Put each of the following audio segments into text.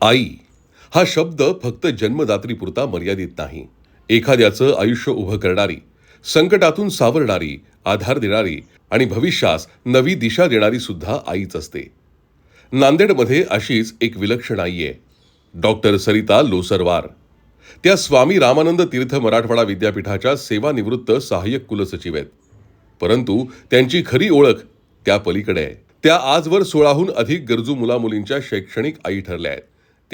आई हा शब्द फक्त जन्मदात्रीपुरता मर्यादित नाही. एखाद्याचं आयुष्य उभं करणारी संकटातून सावरणारी आधार देणारी आणि भविष्यास नवी दिशा देणारी सुद्धा आईच असते. नांदेडमध्ये अशीच एक विलक्षण आई आहे. डॉक्टर सरिता लोसरवार. त्या स्वामी रामानंद तीर्थ मराठवाडा विद्यापीठाच्या सेवानिवृत्त सहाय्यक कुलसचिव आहेत. परंतु त्यांची खरी ओळख त्या पलीकडे आहे. त्या आजवर सोळाहून अधिक गरजू मुलामुलींच्या शैक्षणिक आई ठरल्या आहेत.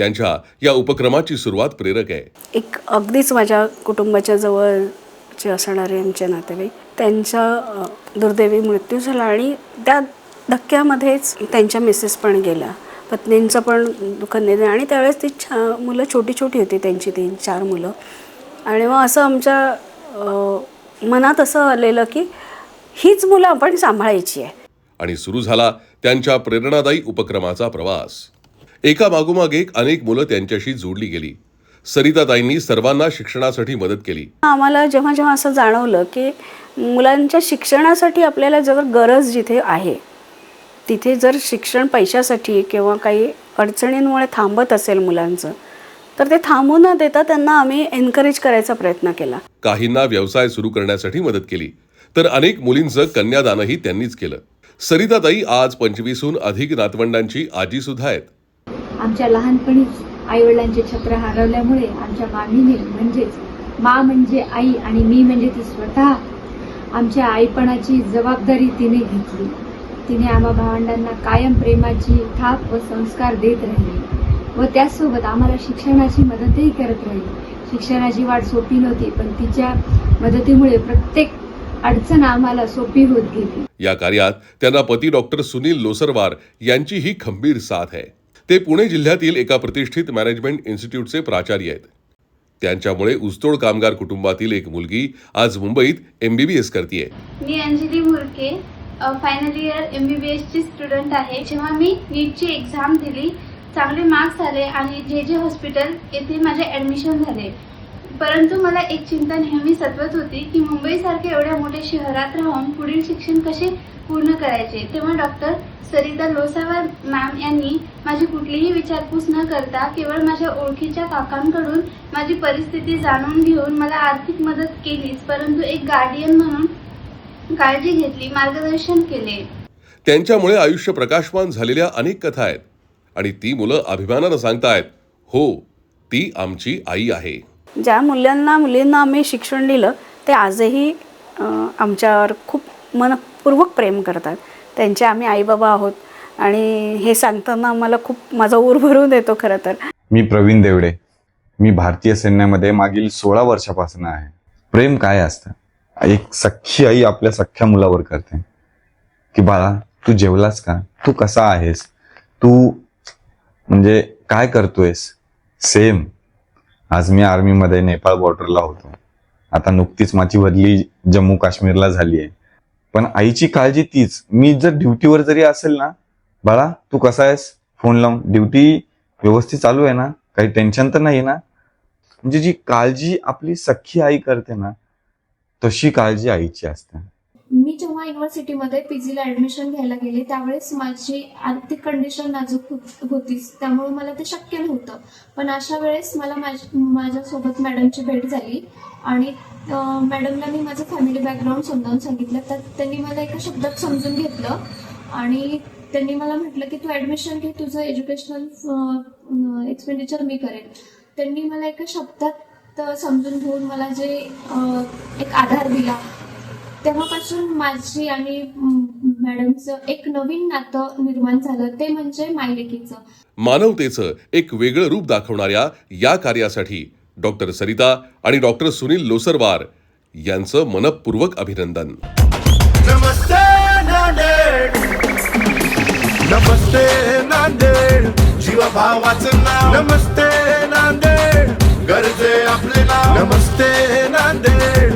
त्यांच्या या उपक्रमाची सुरुवात प्रेरक आहे. एक अगदीच माझ्या कुटुंबाच्या जवळचे असणारे आमचे नातेवाईक त्यांचा दुर्दैवी मृत्यू झाला आणि त्या धक्क्यामध्येच त्यांच्या मिसेस पण गेल्या पत्नींचं पण दुःखद निधन आणि त्यावेळेस ती छा मुलं छोटी छोटी होती त्यांची तीन चार मुलं. आणि मग असं आमच्या मनात असं आलेलं की हीच मुलं आपण सांभाळायची आहे. आणि सुरू झाला त्यांच्या प्रेरणादायी उपक्रमाचा प्रवास. एका मागोमाग एक अनेक मुलं त्यांच्याशी जोडली गेली. सरिताताईंनी सर्वांना शिक्षणासाठी मदत केली. आम्हाला जेव्हा जेव्हा असं जाणवलं की मुलांच्या शिक्षणासाठी आपल्याला जर गरज जिथे आहे तिथे जर शिक्षण पैशासाठी किंवा काही अडचणींमुळे थांबत असेल मुलांचं तर ते थांबू न देता त्यांना आम्ही एनकरेज करायचा प्रयत्न केला. काहींना व्यवसाय सुरू करण्यासाठी मदत केली. तर अनेक मुलींचं कन्यादानही त्यांनीच केलं. सरिताताई आज पंचवीसहून अधिक नातवंडांची आजी सुद्धा आहेत. आमच्या लहानपणीच आईवडिलांचे छत्र हरवल्यामुळे आमच्या मामीने म्हणजेच मा म्हणजे आई आणि मी म्हणजे ती स्वतः आमच्या आईपणाची जबाबदारी तिने घेतली. तिने आम्हा भावंडांना कायम प्रेमाची थाप व संस्कार देत राहिली व त्याचसोबत आम्हाला शिक्षणाची मदतही करत राहिली. शिक्षणाची वाट सोपी नव्हती पण तिच्या मदतीमुळे प्रत्येक अडचण आम्हाला सोपी होत गेली. या कार्यात त्यांना पती डॉक्टर सुनील लोसरवार यांची ही खंबीर साथ आहे. ते पुणे जिल्ह्यातील एका प्रतिष्ठित मॅनेजमेंट इन्स्टिट्यूटचे प्राचार्य आहेत. त्यांच्यामुळे ऊसतोड कामगार कुटुंबातील एक मुलगी आज मुंबईत एमबीबीएस करते मी Anjali Murke final year M B B एसची स्टुडंट आहे. जेव्हा मी नीटची एक्झाम दिली चांगले मार्क्स आले आणि जे जे हॉस्पिटल येथे माझे ऍडमिशन झाले परंतु मला एक चिंता नेहमी सतवत होती की मुंबईसारख्या एवढ्या मोठ्या शहरात राहून पुढील शिक्षण कसे पूर्ण करायचे? तेव्हा डॉक्टर सरिता लोसावर मॅम यांनी माझी कुठलीही विचारपूस न करता केवळ माझ्या ओळखीच्या काकांकडून माझी परिस्थिती जाणून घेऊन मला आर्थिक मदत केलीच परंतु एक गार्डियन म्हणून काळजी घेतली मार्गदर्शन केले. त्यांच्यामुळे आयुष्य प्रकाशमान झालेल्या अनेक कथा आहेत आणि ती मुलं अभिमानानं सांगतायत हो ती आमची आई आहे. ज्या मुलांना मुलींना आम्ही शिक्षण दिलं ते आजही आमच्यावर खूप मनपूर्वक प्रेम करतात. त्यांचे आम्ही आईबाबा आहोत आणि हे सांगताना आम्हाला खूप माझा ऊर भरून येतो खरं तर. मी प्रवीण देवडे. मी भारतीय सैन्यामध्ये मागील सोळा वर्षापासून आहे. प्रेम काय असतं? एक सख्खी आई आपल्या सख्ख्या मुलावर करते. की बाळा तू जेवलास का? तू कसा आहेस? तू म्हणजे काय करतोयस? सेम. आज मी आर्मीमध्ये नेपाळ बॉर्डरला होतो. आता नुकतीच माझी बदली जम्मू काश्मीरला झाली आहे. पण आईची काळजी तीच. मी जर ड्युटीवर जरी असेल ना बाळा तू कसा आहेस? फोन लावून. ड्युटी व्यवस्थित चालू आहे ना? काही टेन्शन तर नाही ना? म्हणजे जी काळजी आपली सख्खी आई करते ना तशी काळजी आईची असते. जेव्हा युनिव्हर्सिटीमध्ये पी जीला ॲडमिशन घ्यायला गेले त्यावेळेस माझी आर्थिक कंडिशन नाजूक होत- होतीच त्यामुळे मला ते शक्य नव्हतं. पण अशा वेळेस मला माझ्यासोबत मॅडमची भेट झाली. आणि मॅडमला मी माझं फॅमिली बॅकग्राऊंड समजावून सांगितलं. तर त्यांनी मला एका शब्दात समजून घेतलं. आणि त्यांनी मला म्हटलं की तू ॲडमिशन घे तुझं एज्युकेशनल एक्सपेंडिचर मी करेन. त्यांनी मला एका शब्दात समजून घेऊन मला जे एक आधार दिला. तेव्हापासून माझी आणि मॅडमचं एक नवीन नातं निर्माण झालं ते म्हणजे मायलेकीचं. मानवतेचं एक वेगळं रूप दाखवणाऱ्या या कार्यासाठी डॉक्टर सरिता आणि डॉक्टर सुनील लोसरवार यांचं मनपूर्वक अभिनंदन. नमस्ते नांदेड. नमस्ते नांदेड. नाव. नमस्ते नांदेड. गरजे आपले नाव. नमस्ते नांदेड.